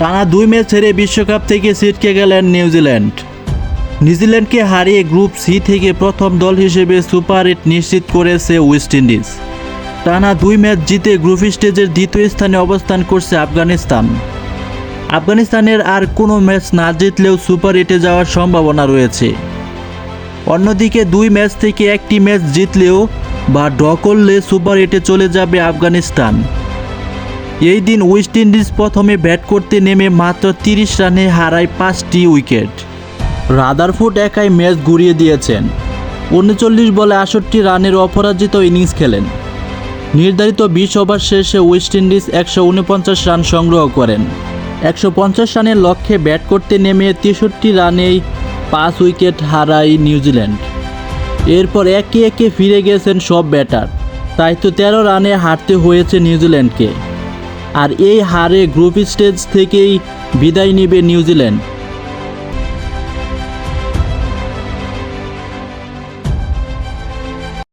টানা দুই ম্যাচ হেরে বিশ্বকাপ থেকে ছিটকে গেলেন নিউজিল্যান্ড। নিউজিল্যান্ডকে হারিয়ে গ্রুপ সি থেকে প্রথম দল হিসেবে সুপার এইট নিশ্চিত করেছে ওয়েস্ট ইন্ডিজ। টানা দুই ম্যাচ জিতে গ্রুপ স্টেজের দ্বিতীয় স্থানে অবস্থান করছে আফগানিস্তান। আফগানিস্তানের আর কোনো ম্যাচ না জিতলেও সুপার এইটে যাওয়ার সম্ভাবনা রয়েছে। অন্যদিকে দুই ম্যাচ থেকে একটি ম্যাচ জিতলেও বা ড্র করলে সুপার এইটে চলে যাবে আফগানিস্তান। এই দিন ওয়েস্ট ইন্ডিজ প্রথমে ব্যাট করতে নেমে মাত্র তিরিশ রানে হারায় পাঁচটি উইকেট। রাদারফুট একাই ম্যাচ ঘুরিয়ে দিয়েছেন। উনচল্লিশ বলে আষট্টি রানের অপরাজিত ইনিংস খেলেন। নির্ধারিত বিশ ওভার শেষে ওয়েস্ট ইন্ডিজ একশো উনপঞ্চাশ রান সংগ্রহ করেন। একশো পঞ্চাশ রানের লক্ষ্যে ব্যাট করতে নেমে তেষট্টি রানেই পাঁচ উইকেট হারায় নিউজিল্যান্ড। এরপর একে একে ফিরে গেছেন সব ব্যাটার। তাই তো তেরো রানে হারতে হয়েছে নিউজিল্যান্ডকে। আর এই হারে গ্রুপ স্টেজ থেকেই বিদায় নেবে নিউজিল্যান্ড।